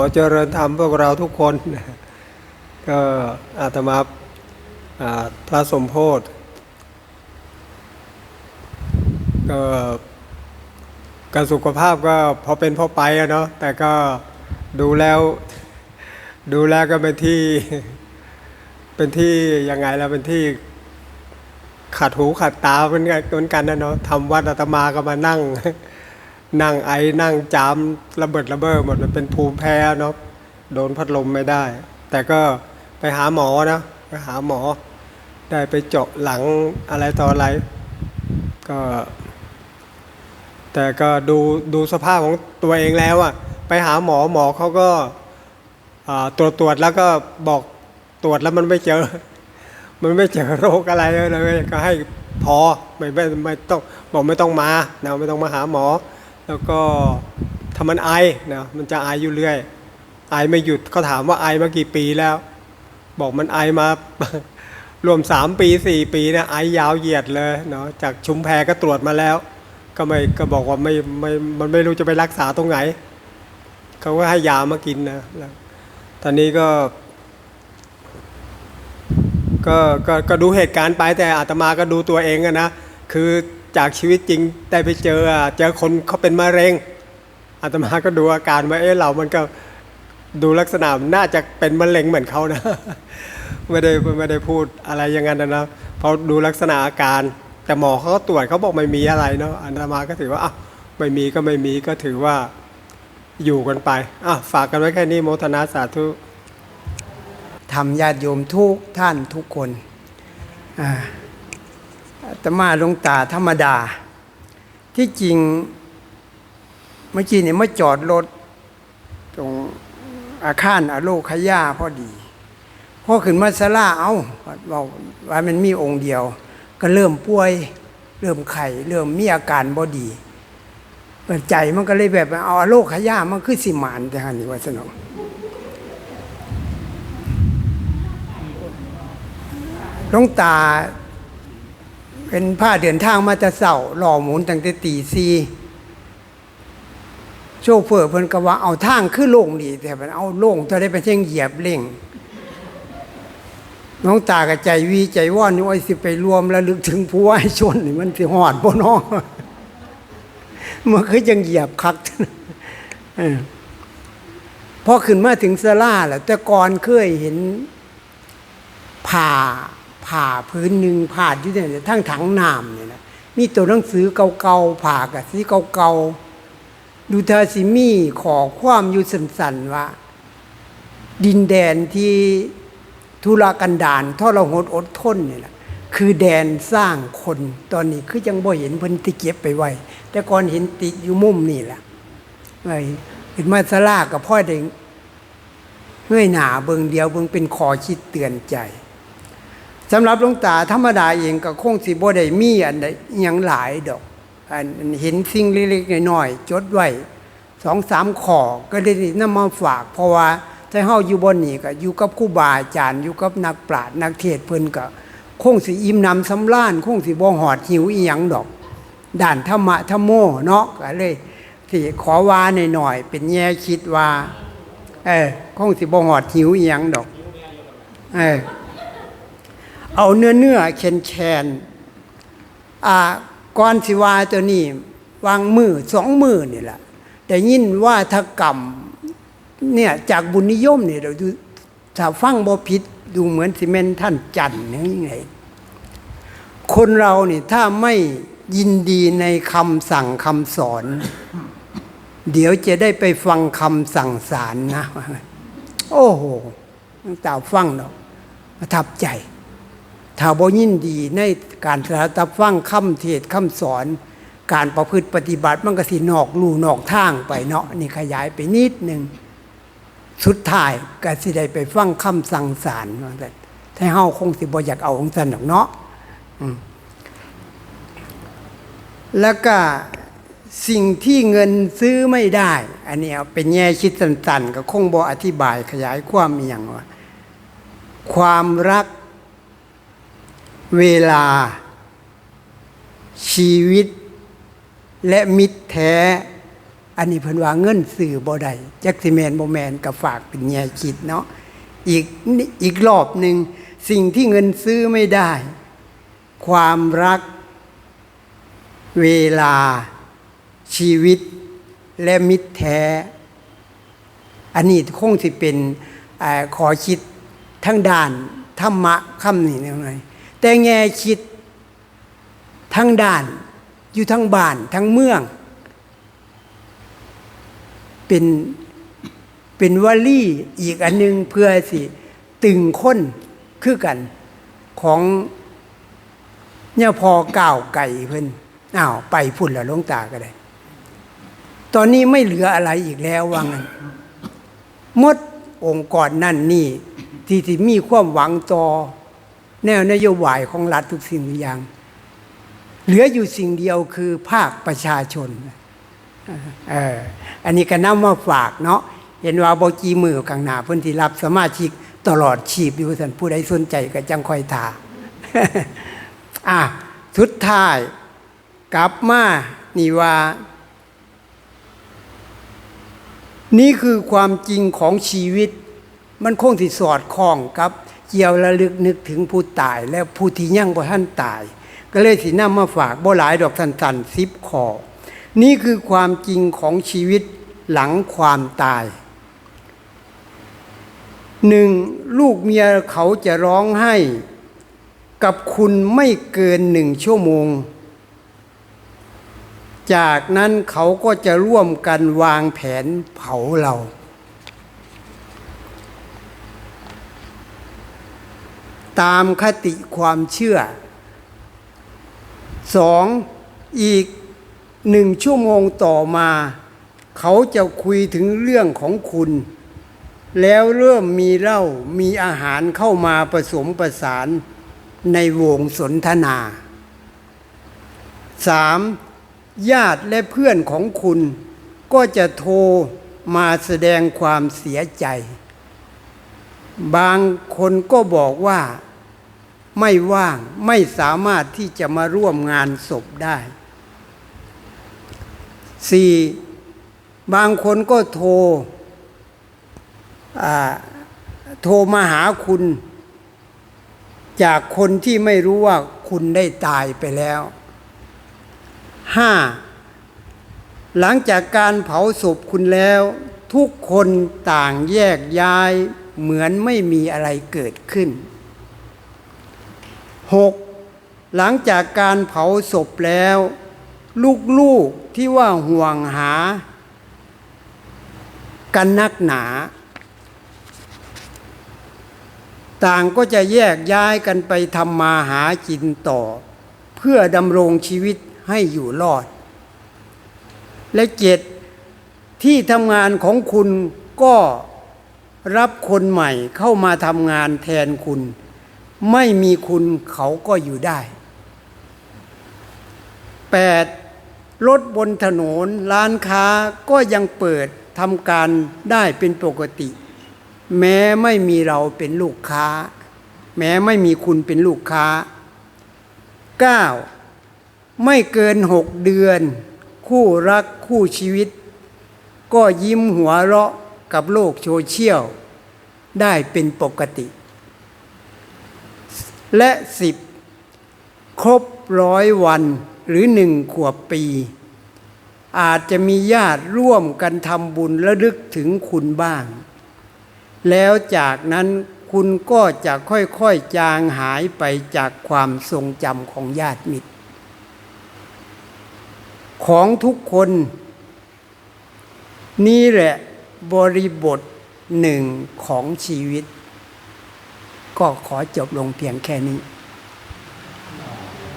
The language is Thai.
ขอเจริญธรรมพวกเราทุกคน ก็อาตมาพระสมโพธก็การสุขภาพก็พอเป็นพอไปอะเนาะแต่ก็ดูแล้วดูแล้วก็เป็นที่ เป็นที่ยังไงแล้วเป็นที่ขัดหูขัดตาเหมือนกันเหมือนกันนะเนาะทำวัดอาตมาก็มานั่ง นั่งไอนั่งจามระเบิดระเบ้อหมดมันเป็นภูมิแพ้เนาะโดนพัดลมไม่ได้ แต่ก็ไปหาหมอนะไปหาหมอ ได้ไปเจาะหลังอะไรต่ออะไร ก็ แต่ก็ดูดูสภาพของตัวเองแล้วอะไปหาหมอหมอเขาก็ตรวจตรวจแล้วก็บอกตรวจแล้วมันไม่เจอ มันไม่เจอโรคอะไรเลยก็ให้พอไม่ไม่ไม่ต้องบอกไม่ต้องมานะไม่ต้องมาหาหมอ แล้วก็ถ้ามันไอนะมันจะไออยู่เรื่อยไอไม่หยุดเขาถามว่าไอมากี่ปีแล้ว บอกมันไอมารวมสามปีสี่ปีนะไอยาวเหยียดเลยเนาะจากชุมแพก็ตรวจมาแล้ว ก็ไม่ก็บอกว่าไม่ไม่มันไม่รู้จะไปรักษาตรงไหนเขาก็ให้ยามากินนะแล้วตอนนี้ก็ก็ก็ก็ดูเหตุการณ์ไปแต่อาตมาก็ดูตัวเองนะคือ จากชีวิตจริงได้ไปเจอเจอคนเขาเป็นมะเร็งอาตมาก็ดูอาการว่าเอ๊ะเรามันก็ดูลักษณะน่าจะเป็นมะเร็งเหมือนเขานะไม่ได้ไม่ได้พูดอะไรอย่างนั้นนะเพราะดูลักษณะอาการ แต่หมอเขาตรวจเขาบอกไม่มีอะไรเนาะอาตมาก็ถือว่าอะไม่มีก็ไม่มีก็ถือว่าอยู่กันไปอะฝากกันไว้แค่นี้โมทนาสาธุทำญาติโยมทุกท่านทุกคนอ่า ตมาลงตาธรรมดา ที่จริงเมื่อกี้เนี่ยเมาจอดรถตรงอาคารอโลคยาพอดีพอขึ้นมาสลาเอาบอกว่ามันมีองค์เดียว ก็เริ่มป่วย เริ่มไข้เริ่มมีอาการบอดีเปิดใจมันก็เลยแบบเอาอโลคยามันคือสิมานแต่หันนี่ว่าสนองลงตา เป็นผ้าเดินทางมาจะเสาหล่อหมุนตั้งแต่ตีซีโชเฟอร์เพิ่นก็ว่าเอาทางขึ้นโล่งดีแต่มันเอาโล่งจะได้ไปเช่งเหยียบเร่งหลวงตากับใจวีใจว่อนนี่ว่าสิไปรวมระลึกถึงผู้ว่าชนนี่มันสิหอดบ่น้องมันคือจังเหยียบคักพอขึ้นมาถึงสลาแล้วแต่ก่อนเคยเห็นผ่า ผ่าพื้นหนึ่งผ่าอยู่เนี่ยทั้งถังน้ำเนี่ยนะมีตัวหนังสือเก่าๆผ่ากับสีเก่าๆดูทาสิมีขอความอยู่สันๆว่า ดินแดนที่ทุรกันดารทรหดอดทนเนี่ยแหละคือแดนสร้างคนตอนนี้คือยังบ่เห็นเพิ่นที่เก็บไปไว้ แต่ก่อนเห็นติดอยู่มุมนี่แหละไอ้เห็นมาสลากับพ่อเด็กเงยหนาเบิงเดียวเบิงเป็นคอคิดเตือนใจ สำหรับหลวงตาธรรมดาเองก็คงสิบ่ได้มีอันใดอิหยังหลายดอก อันเห็นสิ่งเล็กๆน้อยๆจดไว้สองสามขอก็ได้นำมาฝาก เพราะว่าถ้าเฮาอยู่บนนี้ก็อยู่กับครูบาอาจารย์อยู่กับนักปราชญ์นักเทศเพิ่นก็คงสิอิ่มนำสำราญคงสิบ่หอดหิวอีหยังดอกด้านธรรมะธรรมโมเนาะก็เลยที่ขอว่าหน่อยๆเป็นแง่คิดว่า เออคงสิบ่หอดหิวอีหยังดอก เออ เอาเนื้อเนื้อแคนแคนอ่าก่อนสิวาตัวนี้ วางมือสองมือนี่แหละแต่ยินว่าทกรรมเนี่ยจากบุญนิยมเนี่ยเราดูถ้าฟังบ่ผิดดูเหมือนซีเมนท่านจันทร์นี่ไงคนเราเนี่ยถ้าไม่ยินดีในคำสั่งคำสอน เดี๋ยวจะได้ไปฟังคำสั่งสารนะ โอ้โหตาฟังเนาะประทับใจ ถ้าบ่ยินดีในการสดับฟังคำเทศคำสอน การประพฤติปฏิบัติมันก็สินอกลู่นอกทางไปเนาะนี่ขยายไปนิดหนึ่งสุดท้ายก็สิได้ไปฟังคำสั่งสารว่าแต่ถ้าเฮาคงสิบ่อยากเอาของสันหรอกเนาะแล้วก็สิ่งที่เงินซื้อไม่ได้ อันนี้เอาเป็นแง่คิดสั้นๆก็คงบ่อธิบายขยายความอย่างว่า ความรัก เวลา ชีวิต และมิตรแท้ อันนี้เพิ่นว่าเงินสื่อบ่ได้จักสิแมนบ่แมนก็ฝากเป็นแง่คิดเนาะอีกอีกรอบหนึ่งสิ่งที่เงินซื้อไม่ได้ ความรัก เวลา ชีวิต และมิตรแท้ อันนี้คงสิเป็นอขอคิดทั้งด้านธรรมะคำนี้หน่อย แต่แง่คิดทั้งด้าน อยู่ทั้งบ้านทั้งเมือง เป็นเป็นวลีอีกอันหนึงเพื่อสิตึงค้นคือกันของเนี่ยพอก้าวไก่เพิ่นอ้าวไปพุ่นละลงตาก็ได้ ตอนนี้ไม่เหลืออะไรอีกแล้วว่างั้นหมดองค์กรนั่นนี่ ที่ที่มีความหวังต่อ แนวนโยบายของรัฐทุกสิ่งทุกอย่าง เหลืออยู่สิ่งเดียวคือภาคประชาชนเอออันนี้ก็นำมาฝากเนาะเห็นว่าบกีมือข้างหน้าเพิ่นที่รับสมาชิกตลอดชีพอยู่ท่านผู้ใดสนใจก็จังคอยถาอะสุดท้าย กลับมานี่ว่า นี่คือความจริงของชีวิต มันคงสิสอดคล้องกับ เกี่ยวระลึกนึกถึงผู้ตาย และผู้ที่ยั่งบ่ท่านตาย ก็เลยสินำมาฝากบ่หลายดอกสันๆสิบขอนี่คือความจริงของชีวิตหลังความตายหนึ่งลูกเมียเขาจะร้องไห้ กับคุณไม่เกินหนึ่งชั่วโมง จากนั้นเขาก็จะร่วมกันวางแผนเผาเรา ตามคติความเชื่อสองอีกหนึ่งชั่วโมงต่อมา เขาจะคุยถึงเรื่องของคุณ แล้วเริ่มมีเหล้ามีอาหารเข้ามาผสมประสานในวงสนทนาสามญาติและเพื่อนของคุณ ก็จะโทรมาแสดงความเสียใจ บางคนก็บอกว่า ไม่ว่างไม่สามารถที่จะมาร่วมงานศพได้สี่บางคนก็โทรโทรมาหาคุณ จากคนที่ไม่รู้ว่าคุณได้ตายไปแล้วห้าหลังจากการเผาศพคุณแล้ว ทุกคนต่างแยกย้ายเหมือนไม่มีอะไรเกิดขึ้น หกหลังจากการเผาศพแล้ว ลูกๆที่ว่าห่วงหา กันนักหนา ต่างก็จะแยกย้ายกันไปทำมาหากินต่อ เพื่อดำรงชีวิตให้อยู่รอด และเจ็ดที่ทำงานของคุณก็รับคนใหม่เข้ามาทำงานแทนคุณ ไม่มีคุณเขาก็อยู่ได้ 8. รถบนถนนร้านค้าก็ยังเปิดทำการได้เป็นปกติ แม้ไม่มีเราเป็นลูกค้า แม้ไม่มีคุณเป็นลูกค้า 9. ไม่เกินหกเดือน คู่รักคู่ชีวิต ก็ยิ้มหัวเราะกับโลกโซเชียลได้เป็นปกติ และสิบครบร้อยวันหรือหนึ่งขวบปี อาจจะมีญาติร่วมกันทำบุญระลึกถึงคุณบ้าง แล้วจากนั้นคุณก็จะค่อยๆจางหายไปจากความทรงจำของญาติมิตร ของทุกคน นี่แหละบริบทหนึ่งของชีวิต ก็ขอจบลงเพียงแค่นี้